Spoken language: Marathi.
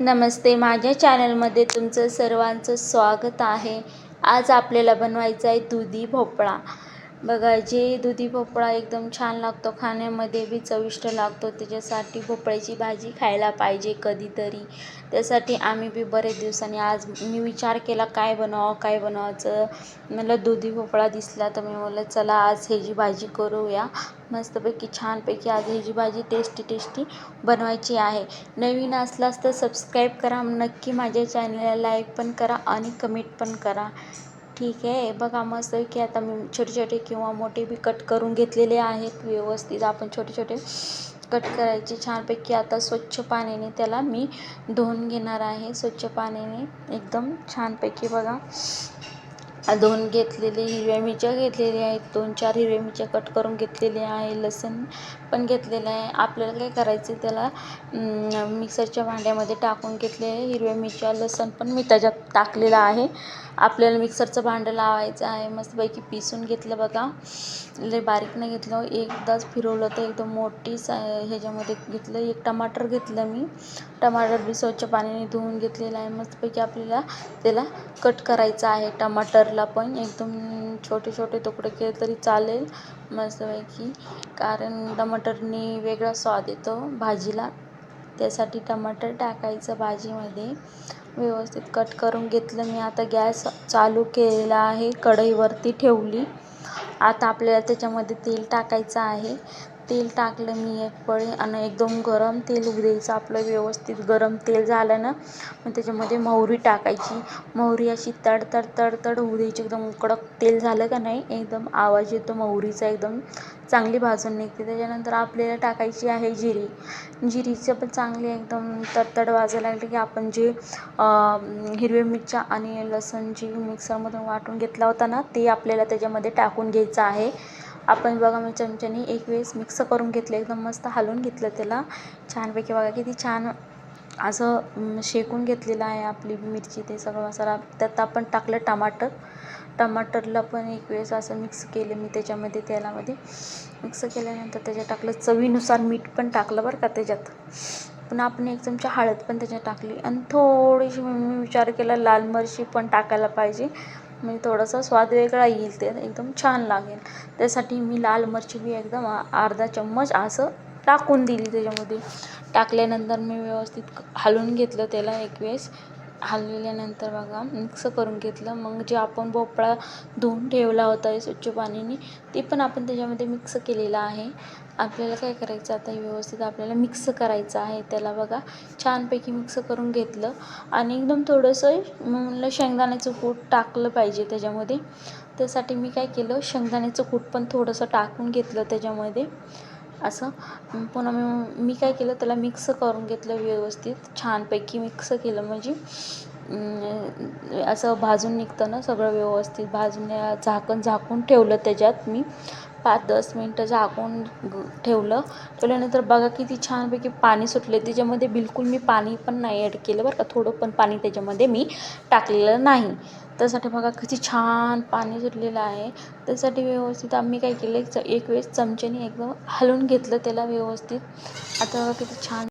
नमस्ते. माझ्या चॅनलमध्ये तुमचं सर्वांचं स्वागत आहे. आज आपल्याला बनवायचा आहे दुधी भोपळा. बघा जे दुधी भोपळा एकदम छान लागतो खाण्यामध्ये बी चविष्ट लागतो. त्याच्यासाठी भोपळ्याची भाजी खायला पाहिजे कधीतरी. त्यासाठी आम्ही बी बरेच दिवसांनी आज मी विचार केला काय बनवावं काय बनवायचं? मला दुधी भोपळा दिसला तर मी म्हटलं चला आज ह्याची भाजी करूया. मस्तपैकी छानपैकी आज ह्याची भाजी टेस्टी टेस्टी बनवायची आहे. नवीन असलास तर सबस्क्राईब करा. नक्की माझ्या चॅनलला लाईक पण करा आणि कमेंट पण करा. ठीक आहे. बघा मस्त की आता मी छोटे छोटे किंवा मोठे बी कट करून घेतलेले आहेत व्यवस्थित. आपण छोटे छोटे कट करायचे. छानपैकी आता स्वच्छ पाण्याने त्याला मी धुवून घेणार आहे. स्वच्छ पाण्याने एकदम छानपैकी बघा. धुवून घेतलेले हिरव्या मिरच्या घेतलेल्या आहेत. दोन चार हिरव्या मिरच्या कट करून घेतलेले आहे. लसूण पण घेतलेलं आहे. आपल्याला काय करायचं त्याला? मिक्सरच्या भांड्यामध्ये टाकून घेतले हिरव्या मिरच्या. लसूण पण मी त्याच्यात टाकलेलं आहे. आपल्याला मिक्सरचं भांडं लावायचं आहे. मस्तपैकी पिसून घेतलं बघा. लय बारीक नाही घेतलं. एकदाच फिरवलं तर एकदम मोठी ह्याच्यामध्ये घेतलं. एक टमाटर घेतलं मी. टमाटर बी स्वच्छ पाण्याने धुवून घेतलेलं आहे. मस्तपैकी आपल्याला त्याला कट करायचं आहे टमाटरला. पण एकदम छोटे छोटे तुकडे केले तरी चालेल मस्तपैकी. कारण टमाटरने वेगळा स्वाद येतो भाजीला. त्यासाठी टमाटर टाकायचं भाजीमध्ये. व्यवस्थित कट करून घेतलं मी. आता गॅस चालू केलेला आहे. कढईवरती ठेवली. आता आपल्याला त्याच्यामध्ये तेल टाकायचं आहे. तेल टाकलं मी एक पळी आणि एकदम गरम तेल होऊ द्यायचं आपलं व्यवस्थित गरम तेल झालं ना मग त्याच्यामध्ये मोहरी टाकायची. मोहरी अशी तडतड तडतड होऊ द्यायची एकदम कडक तेल झालं का नाही एकदम आवाज येतो मोहरीचा एकदम. चांगली भाजून निघते. त्याच्यानंतर आपल्याला टाकायची आहे जिरी. जिरीचं पण चांगली एकदम तडतड वाजायला लागली की आपण जे हिरव्या मिरच्या आणि लसूण जी मिक्सरमधून वाटून घेतला होता ना ते आपल्याला त्याच्यामध्ये टाकून घ्यायचं आहे. आपण बघा मी चमच्याने एक वेळेस मिक्स करून घेतलं एकदम मस्त हलवून घेतलं त्याला. छानपैकी बघा किती छान असं शेकून घेतलेलं आहे आपली मिरची ते सगळं मसाला. त्यात आपण टाकलं टमाटर. टमाटरला पण एक वेळेस असं मिक्स केलं मी त्याच्यामध्ये तेलामध्ये. मिक्स केल्यानंतर त्याच्यात टाकलं चवीनुसार मीठ पण टाकलं बरं का त्याच्यात. पुन्हा आपण एक चमचा हळद पण त्याच्यात टाकली. आणि थोडीशी मी विचार केला लाल मिरची पण टाकायला पाहिजे. म्हणजे थोडासा स्वाद वेगळा येईल ते एकदम छान लागेल. त्यासाठी मी लाल मिरची बी एकदम अर्धा चम्मच असं टाकून दिली त्याच्यामध्ये. टाकल्यानंतर मी व्यवस्थित हलवून घेतलं त्याला एक वेळेस. हलविल्यानंतर बघा मिक्स करून घेतलं. मग जे आपण भोपळा धुवून ठेवला होता स्वच्छ पाण्याने ते पण आपण त्याच्यामध्ये मिक्स केलेलं आहे. आपल्याला काय करायचं आता? व्यवस्थित आपल्याला मिक्स करायचं आहे. त्याला बघा छानपैकी मिक्स करून घेतलं. आणि एकदम थोडंसं म्हणलं शेंगदाण्याचं कूट टाकलं पाहिजे त्याच्यामध्ये. त्यासाठी मी काय केलं शेंगदाण्याचं कूट पण थोडंसं टाकून घेतलं त्याच्यामध्ये. असं. पुन्हा मी मी काय केलं त्याला मिक्स करून घेतलं व्यवस्थित. छानपैकी मिक्स केलं. म्हणजे असं भाजून निघतं ना सगळं व्यवस्थित भाजून झाकण झाकून ठेवलं त्याच्यात मी. पाच दस मिनटं झाकून ठेवलं. ठेवल्यानंतर बघा किती छानपैकी पाणी सुटले त्याच्यामध्ये बिलकुल मी पाणी पण नाही ॲड केलं बरं का. थोडं पण पाणी त्याच्यामध्ये मी टाकलेलं नाही. त्यासाठी बघा किती छान पाणी सुटलेलं आहे. त्यासाठी व्यवस्थित आम्ही काय केलं एक एक वेळेस चमच्याने एकदम हलवून घेतलं त्याला व्यवस्थित. आता किती छान